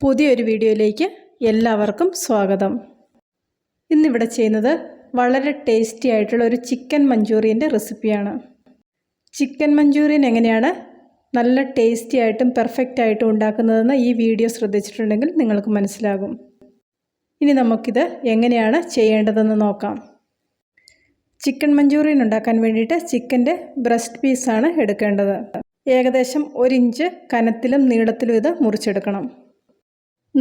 പുതിയൊരു വീഡിയോയിലേക്ക് എല്ലാവർക്കും സ്വാഗതം. ഇന്നിവിടെ ചെയ്യുന്നത് വളരെ ടേസ്റ്റി ആയിട്ടുള്ള ഒരു ചിക്കൻ മഞ്ചൂറിയന്റെ റെസിപ്പിയാണ്. ചിക്കൻ മഞ്ചൂറിയൻ എങ്ങനെയാണ് നല്ല ടേസ്റ്റി ആയിട്ടും പെർഫെക്റ്റ് ആയിട്ടും ഉണ്ടാക്കുന്നതെന്ന് ഈ വീഡിയോ ശ്രദ്ധിച്ചിട്ടുണ്ടെങ്കിൽ നിങ്ങൾക്ക് മനസ്സിലാകും. ഇനി നമുക്കിത് എങ്ങനെയാണ് ചെയ്യേണ്ടതെന്ന് നോക്കാം. ചിക്കൻ മഞ്ചൂറിയൻ ഉണ്ടാക്കാൻ വേണ്ടിയിട്ട് ചിക്കന്റെ ബ്രസ്റ്റ് പീസാണ് എടുക്കേണ്ടത്. ഏകദേശം ഒരിഞ്ച് കനത്തിലും നീളത്തിലും ഇത് മുറിച്ചെടുക്കണം.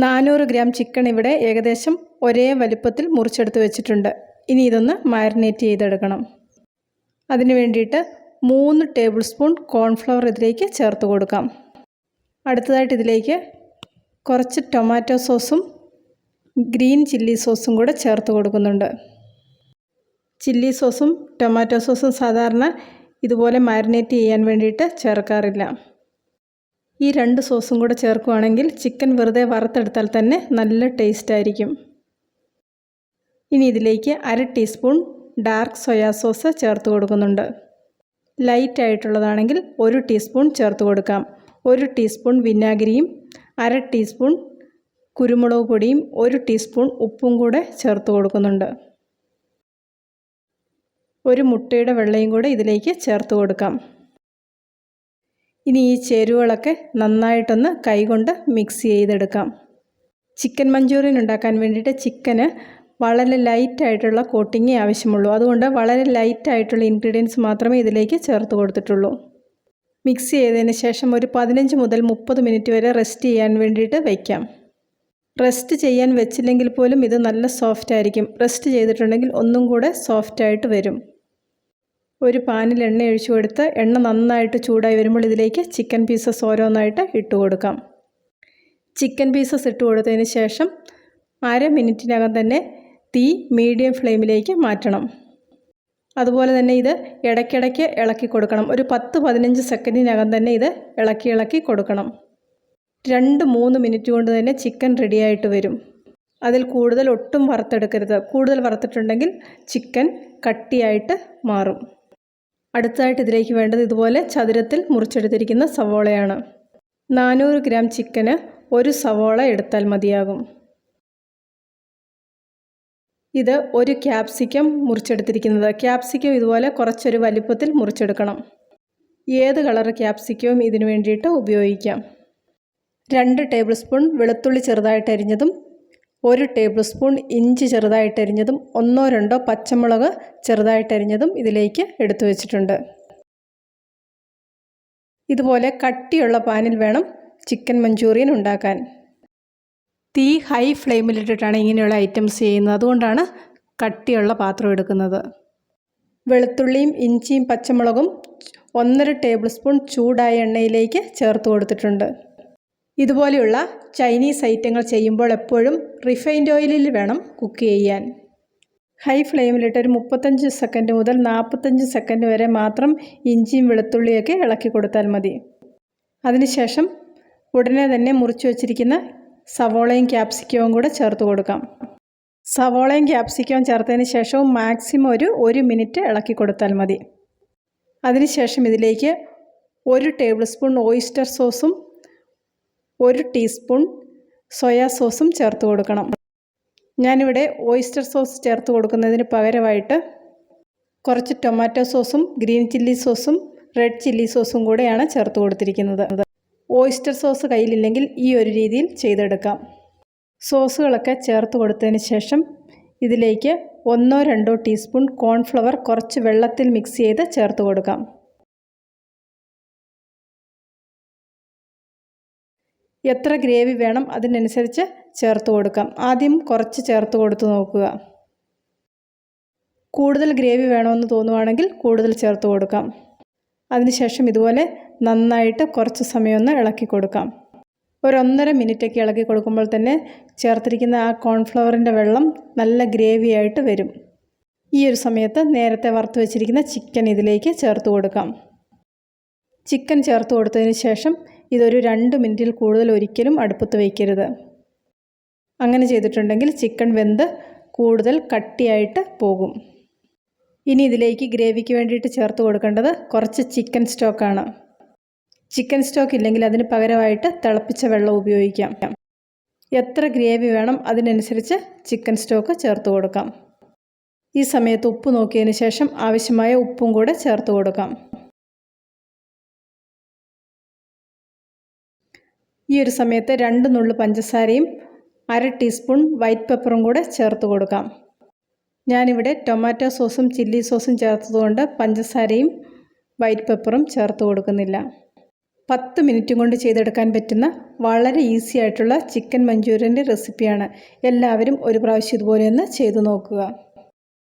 നാനൂറ് ഗ്രാം ചിക്കൻ ഇവിടെ ഏകദേശം ഒരേ വലുപ്പത്തിൽ മുറിച്ചെടുത്ത് വെച്ചിട്ടുണ്ട്. ഇനി ഇതൊന്ന് മാരിനേറ്റ് ചെയ്തെടുക്കണം. അതിന് വേണ്ടിയിട്ട് മൂന്ന് ടേബിൾ സ്പൂൺ കോൺഫ്ലവർ ഇതിലേക്ക് ചേർത്ത് കൊടുക്കാം. അടുത്തതായിട്ട് ഇതിലേക്ക് കുറച്ച് ടൊമാറ്റോ സോസും ഗ്രീൻ ചില്ലി സോസും കൂടെ ചേർത്ത് കൊടുക്കുന്നുണ്ട്. ചില്ലി സോസും ടൊമാറ്റോ സോസും സാധാരണ ഇതുപോലെ മാരിനേറ്റ് ചെയ്യാൻ വേണ്ടിയിട്ട് ചേർക്കാറില്ല. ഈ രണ്ട് സോസും കൂടെ ചേർക്കുകയാണെങ്കിൽ ചിക്കൻ വെറുതെ വറുത്തെടുത്താൽ തന്നെ നല്ല ടേസ്റ്റ് ആയിരിക്കും ഇനി ഇതിലേക്ക് അര ടീസ്പൂൺ ഡാർക്ക് സോയാ സോസ് ചേർത്ത് കൊടുക്കുന്നുണ്ട്. ലൈറ്റ് ആയിട്ടുള്ളതാണെങ്കിൽ ഒരു ടീസ്പൂൺ ചേർത്ത് കൊടുക്കാം. ഒരു ടീസ്പൂൺ വിനാഗിരിയും അര ടീസ്പൂൺ കുരുമുളക് പൊടിയും ഒരു ടീസ്പൂൺ ഉപ്പും കൂടെ ചേർത്ത് കൊടുക്കുന്നുണ്ട്. ഒരു മുട്ടയുടെ വെള്ളയും കൂടെ ഇതിലേക്ക് ചേർത്ത് കൊടുക്കാം. ഇനി ഈ ചേരുവകളൊക്കെ നന്നായിട്ടൊന്ന് കൈകൊണ്ട് മിക്സ് ചെയ്തെടുക്കാം. ചിക്കൻ മഞ്ചൂറിയൻ ഉണ്ടാക്കാൻ വേണ്ടിയിട്ട് ചിക്കന് വളരെ ലൈറ്റായിട്ടുള്ള കോട്ടിങ്ങേ ആവശ്യമുള്ളൂ. അതുകൊണ്ട് വളരെ ലൈറ്റായിട്ടുള്ള ഇൻഗ്രീഡിയൻസ് മാത്രമേ ഇതിലേക്ക് ചേർത്ത് കൊടുത്തിട്ടുള്ളൂ. മിക്സ് ചെയ്തതിന് ശേഷം ഒരു പതിനഞ്ച് മുതൽ മുപ്പത് മിനിറ്റ് വരെ റെസ്റ്റ് ചെയ്യാൻ വേണ്ടിയിട്ട് വയ്ക്കാം റെസ്റ്റ് ചെയ്യാൻ വെച്ചില്ലെങ്കിൽ പോലും ഇത് നല്ല സോഫ്റ്റ് ആയിരിക്കും. റെസ്റ്റ് ചെയ്തിട്ടുണ്ടെങ്കിൽ ഒന്നും കൂടെ സോഫ്റ്റായിട്ട് വരും. ഒരു പാനിൽ എണ്ണ ഒഴിച്ചു കൊടുത്ത് എണ്ണ നന്നായിട്ട് ചൂടായി വരുമ്പോൾ ഇതിലേക്ക് ചിക്കൻ പീസസ് ഓരോന്നായിട്ട് ഇട്ട് കൊടുക്കാം. ചിക്കൻ പീസസ് ഇട്ട് കൊടുത്തതിന് ശേഷം അര മിനിറ്റിനകം തന്നെ തീ മീഡിയം ഫ്ലെയിമിലേക്ക് മാറ്റണം. അതുപോലെ തന്നെ ഇത് ഇടയ്ക്കിടയ്ക്ക് ഇളക്കി കൊടുക്കണം. ഒരു പത്ത് പതിനഞ്ച് സെക്കൻഡിനകം തന്നെ ഇത് ഇളക്കി ഇളക്കി കൊടുക്കണം. രണ്ട് മൂന്ന് മിനിറ്റ് കൊണ്ട് തന്നെ ചിക്കൻ റെഡിയായിട്ട് വരും. അതിൽ കൂടുതൽ ഒട്ടും വറുത്തെടുക്കരുത്. കൂടുതൽ വറുത്തിട്ടുണ്ടെങ്കിൽ ചിക്കൻ കട്ടിയായിട്ട് മാറും. അടുത്തായിട്ട് ഇതിലേക്ക് വേണ്ടത് ഇതുപോലെ ചതുരത്തിൽ മുറിച്ചെടുത്തിരിക്കുന്ന സവോളയാണ്. നാനൂറ് ഗ്രാം ചിക്കന് ഒരു സവോള എടുത്താൽ മതിയാകും. ഇത് ഒരു ക്യാപ്സിക്കം മുറിച്ചെടുത്തിരിക്കുന്നത്. ക്യാപ്സിക്കം ഇതുപോലെ കുറച്ചൊരു വലിപ്പത്തിൽ മുറിച്ചെടുക്കണം. ഏത് കളർ ക്യാപ്സിക്കവും ഇതിനു വേണ്ടിയിട്ട് ഉപയോഗിക്കാം. രണ്ട് ടേബിൾ സ്പൂൺ വെളുത്തുള്ളി ചെറുതായിട്ട് അരിഞ്ഞതും ഒരു ടേബിൾ സ്പൂൺ ഇഞ്ചി ചെറുതായിട്ടരിഞ്ഞതും ഒന്നോ രണ്ടോ പച്ചമുളക് ചെറുതായിട്ടരിഞ്ഞതും ഇതിലേക്ക് എടുത്തു വെച്ചിട്ടുണ്ട്. ഇതുപോലെ കട്ടിയുള്ള പാനിൽ വേണം ചിക്കൻ മഞ്ചൂറിയൻ ഉണ്ടാക്കാൻ. തീ ഹൈ ഫ്ലെയിമിലിട്ടിട്ടാണ് ഇങ്ങനെയുള്ള ഐറ്റംസ് ചെയ്യുന്നത്. അതുകൊണ്ടാണ് കട്ടിയുള്ള പാത്രം എടുക്കുന്നത്. വെളുത്തുള്ളിയും ഇഞ്ചിയും പച്ചമുളകും ഒന്നര ടേബിൾ സ്പൂൺ ചൂടായ എണ്ണയിലേക്ക് ചേർത്ത് കൊടുത്തിട്ടുണ്ട്. ഇതുപോലെയുള്ള ചൈനീസ് ഐറ്റങ്ങൾ ചെയ്യുമ്പോൾ എപ്പോഴും റിഫൈൻഡ് ഓയിലിൽ വേണം കുക്ക് ചെയ്യാൻ. ഹൈ ഫ്ലെയിമിലിട്ട് ഒരു മുപ്പത്തഞ്ച് സെക്കൻഡ് മുതൽ നാൽപ്പത്തഞ്ച് സെക്കൻഡ് വരെ മാത്രം ഇഞ്ചിയും വെളുത്തുള്ളിയൊക്കെ ഇളക്കി കൊടുത്താൽ മതി. അതിനുശേഷം ഉടനെ തന്നെ മുറിച്ചു വച്ചിരിക്കുന്ന സവോളയും ക്യാപ്സിക്കവും കൂടെ ചേർത്ത് കൊടുക്കാം. സവോളയും ക്യാപ്സിക്കവും ചേർത്തതിന് ശേഷവും മാക്സിമം ഒരു ഒരു മിനിറ്റ് ഇളക്കി കൊടുത്താൽ മതി. അതിനുശേഷം ഇതിലേക്ക് ഒരു ടേബിൾ സ്പൂൺ ഓയിസ്റ്റർ സോസും ഒരു ടീസ്പൂൺ സോയാ സോസും ചേർത്ത് കൊടുക്കണം. ഞാനിവിടെ ഓയിസ്റ്റർ സോസ് ചേർത്ത് കൊടുക്കുന്നതിന് പകരമായിട്ട് കുറച്ച് ടൊമാറ്റോ സോസും ഗ്രീൻ ചില്ലി സോസും റെഡ് ചില്ലി സോസും കൂടെയാണ് ചേർത്ത് കൊടുത്തിരിക്കുന്നത്. ഓയിസ്റ്റർ സോസ് കയ്യിലില്ലെങ്കിൽ ഈ ഒരു രീതിയിൽ ചെയ്തെടുക്കാം. സോസുകളൊക്കെ ചേർത്ത് കൊടുത്തതിന് ശേഷം ഇതിലേക്ക് ഒന്നോ രണ്ടോ ടീസ്പൂൺ കോൺഫ്ലവർ കുറച്ച് വെള്ളത്തിൽ മിക്സ് ചെയ്ത് ചേർത്ത് കൊടുക്കാം. എത്ര ഗ്രേവി വേണം അതിനനുസരിച്ച് ചേർത്ത് കൊടുക്കാം. ആദ്യം കുറച്ച് ചേർത്ത് കൊടുത്ത് നോക്കുക. കൂടുതൽ ഗ്രേവി വേണമെന്ന് തോന്നുവാണെങ്കിൽ കൂടുതൽ ചേർത്ത് കൊടുക്കാം. അതിനുശേഷം ഇതുപോലെ നന്നായിട്ട് കുറച്ച് സമയം ഒന്ന് ഇളക്കി കൊടുക്കാം. ഒരു ഒന്നര മിനിറ്റൊക്കെ ഇളക്കി കൊടുക്കുമ്പോൾ തന്നെ ചേർത്തിരിക്കുന്ന ആ കോൺഫ്ലവറിന്റെ വെള്ളം നല്ല ഗ്രേവി ആയിട്ട് വരും. ഈ ഒരു സമയത്ത് നേരത്തെ വറുത്ത് വെച്ചിരിക്കുന്ന ചിക്കൻ ഇതിലേക്ക് ചേർത്ത് കൊടുക്കാം. ചിക്കൻ ചേർത്ത് കൊടുത്തതിന് ശേഷം ഇതൊരു രണ്ട് മിനിറ്റിൽ കൂടുതൽ ഒരിക്കലും അടുപ്പത്ത് വയ്ക്കരുത്. അങ്ങനെ ചെയ്തിട്ടുണ്ടെങ്കിൽ ചിക്കൻ വെന്ത് കൂടുതൽ കട്ടിയായിട്ട് പോകും. ഇനി ഇതിലേക്ക് ഗ്രേവിക്ക് വേണ്ടിയിട്ട് ചേർത്ത് കൊടുക്കേണ്ടത് കുറച്ച് ചിക്കൻ സ്റ്റോക്കാണ്. ചിക്കൻ സ്റ്റോക്ക് ഇല്ലെങ്കിൽ അതിന് പകരമായിട്ട് തിളപ്പിച്ച വെള്ളം ഉപയോഗിക്കാം. എത്ര ഗ്രേവി വേണം അതിനനുസരിച്ച് ചിക്കൻ സ്റ്റോക്ക് ചേർത്ത് കൊടുക്കാം. ഈ സമയത്ത് ഉപ്പ് നോക്കിയതിന് ശേഷം ആവശ്യമായ ഉപ്പും കൂടെ ചേർത്ത് കൊടുക്കാം. ഈ ഒരു സമയത്ത് രണ്ട് നുള്ളു പഞ്ചസാരയും അര ടീസ്പൂൺ വൈറ്റ് പെപ്പറും കൂടെ ചേർത്ത് കൊടുക്കാം. ഞാനിവിടെ ടൊമാറ്റോ സോസും ചില്ലി സോസും ചേർത്തതുകൊണ്ട് പഞ്ചസാരയും വൈറ്റ് പെപ്പറും ചേർത്ത് കൊടുക്കുന്നില്ല. പത്ത് മിനിറ്റ് കൊണ്ട് ചെയ്തെടുക്കാൻ പറ്റുന്ന വളരെ ഈസി ആയിട്ടുള്ള ചിക്കൻ മഞ്ചൂരിയന്റെ റെസിപ്പിയാണ്. എല്ലാവരും ഒരു പ്രാവശ്യം ഇതുപോലെ ഒന്ന് ചെയ്തു നോക്കുക.